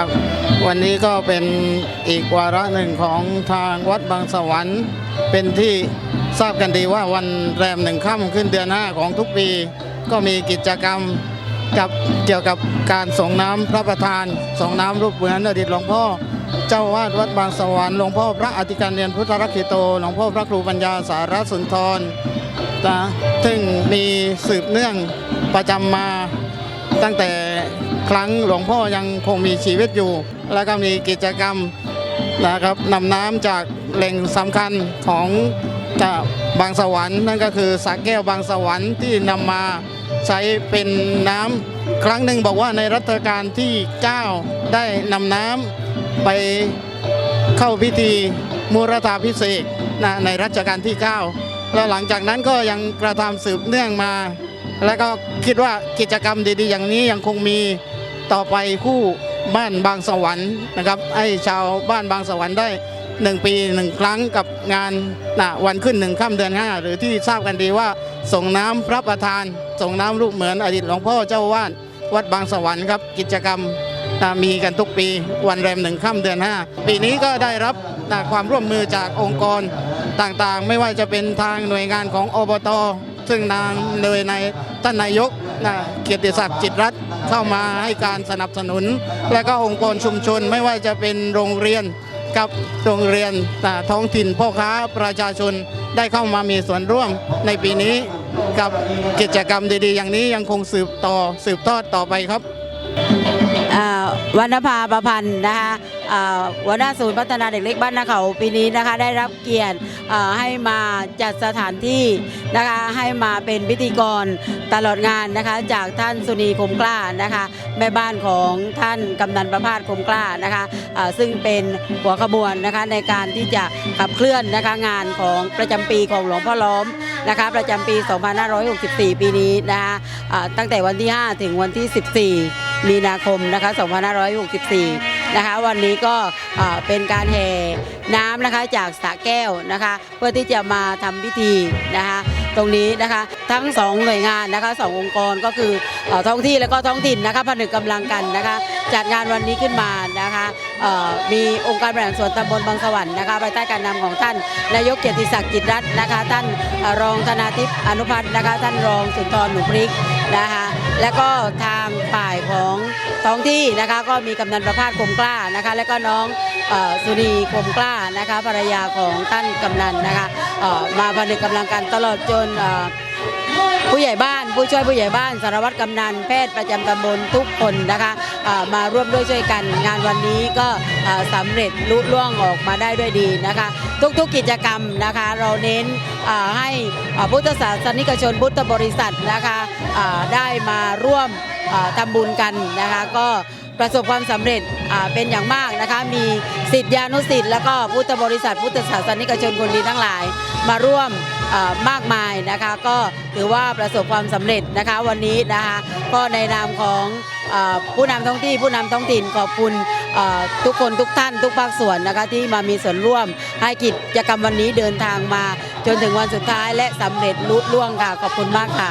ครับ วันนี้ก็เป็นอีกวาระหนึ่งของทางวัดบางสวรรค์ เป็นที่ทราบกันดีว่าวันแรมหนึ่งค่ำขึ้นเดือนห้าของทุกปี ก็มีกิจกรรมกับเกี่ยวกับการส่งน้ำพระประธานส่งน้ำรูปเหมือนอดีตหลวงพ่อ เจ้าวาดวัดบางสวรรค์หลวงพ่อพระอธิการเรียนพุทธรักขิโตหลวงพ่อพระครูปัญญาสารสุนทรนะซึ่งมีสืบเนื่องประจำมาตั้งแต่ ครั้งหลวงพ่อยังคงมีชีวิตอยู่ แล้วก็มีกิจกรรมนะครับนำน้ำจากแหล่งสำคัญของจาบางสวรรค์นั่นก็คือสระแก้วบางสวรรค์ที่นำมาใช้เป็นน้ำครั้งหนึ่งบอกว่าในรัชกาลที่9ได้นำน้ำไปเข้าพิธีมูรธาพิเศษนะในรัชกาลที่ 9 แล้วหลังจากนั้นก็ยังกระทำสืบเนื่องมา แล้วก็คิดว่ากิจกรรมดีๆ อย่างนี้ยังคงมีต่อไปคู่บ้านบางสวรรค์นะครับให้ชาวบ้านบางสวรรค์ได้หนึ่งปีหนึ่งครั้งกับงานนะวันขึ้นหนึ่งค่ำเดือนห้าหรือที่ทราบกันดีว่าส่งน้ำพระประธาน ส่งน้ำลูกเหมือนอดีตหลวงพ่อเจ้าวาดวัดบางสวรรค์ครับกิจกรรมมีกันทุกปีวันแรมหนึ่งค่ำเดือนห้าปีนี้ก็ได้รับความร่วมมือจากองค์กรต่างๆ ไม่ว่าจะเป็นทางหน่วยงานของอบต ซึ่งนางโดยในท่านนายกนะเกียรติศักดิ์จิตรัตน์เข้ามาให้การสนับสนุน และก็องค์กรชุมชนไม่ว่าจะเป็นโรงเรียนกับโรงเรียนแต่ท้องถิ่นพ่อค้าประชาชนได้เข้ามามีส่วนร่วมในปีนี้ กับกิจกรรมดีๆ อย่างนี้ยังคงสืบต่อสืบทอดต่อไปครับ วันนภาประพันธ์นะคะหัวหน้าศูนย์พัฒนาเด็กเล็กบ้านนาเขาปีนี้นะคะได้รับเกียรติให้มาจัดสถานที่นะคะให้มาเป็นพิธีกรตลอดงานนะคะจากท่านสุนีคมกล้านะคะแม่บ้านของท่านกำนันประพาสคมกล้านะคะซึ่งเป็นหัวขบวนนะคะในการที่จะขับเคลื่อนนะคะงานของประจำปีของหลวงพ่อล้อมนะคะประจำปี 2564 ปีนี้นะคะตั้งแต่วันที่ 5 ถึงวันที่ 14 มีนาคมนะคะ2564 นะคะ วันนี้ก็เป็นการแห่น้ำนะคะจากสระแก้วนะคะ เพื่อที่จะมาทำพิธีนะคะ ตรงนี้นะคะทั้งสองหน่วยงานนะคะสององค์กรก็คืออท้องที่และก็ท้องถิ่นนะคะผนึกกำลังกันนะคะ จัดงานวันนี้ขึ้นมานะคะมีองค์การบริหารส่วนตำบลบางสวรรค์นะคะภายใต้การนำของท่านนายกเกียรติศักดิ์จิตรัตน์นะคะ ท่านอรองธนาทิพย์อนุพัฒน์นะคะ ท่านรองสุนทรหนูพริก นะคะและก็ทางฝ่ายของท้องที่นะคะก็มีกำนันประพาสคมกล้านะคะและก็น้องสุรีคมกล้านะคะภรรยาของท่านกำนันนะคะมาผนึกกำลังกันตลอดจนอ ผู้ใหญ่บ้าน ผู้ช่วยผู้ใหญ่บ้านสารวัตรกำนันแพทย์ประจำตำบลทุกคนนะคะมาร่วมด้วยช่วยกัน งานวันนี้ก็อ่าสำเร็จลุล่วงออกมาได้ด้วยดีนะคะ ทุกๆกิจกรรมนะคะเราเน้นให้พุทธศาสนิกชนพุทธบริษัทนะคะได้มาร่วมอ่าทำบุญกันนะคะก็ประสบความสำเร็จเป็นอย่างมากนะคะ มีสิทธิานุสิทธิ์แล้วก็พุทธบริษัท พุทธศาสนิกชนคนดีทั้งหลาย มาร่วม มากมายนะคะ ก็ถือว่าประสบความสำเร็จนะคะวันนี้นะคะก็ในนามของผู้นำท้องที่ผู้นำท้องถิ่นขอบคุณทุกคนทุกท่านทุกภาคส่วนนะคะที่มามีส่วนร่วมให้กิจกรรมวันนี้เดินทางมา จนถึงวันสุดท้ายและสำเร็จลุล่วงค่ะ ขอบคุณมากค่ะ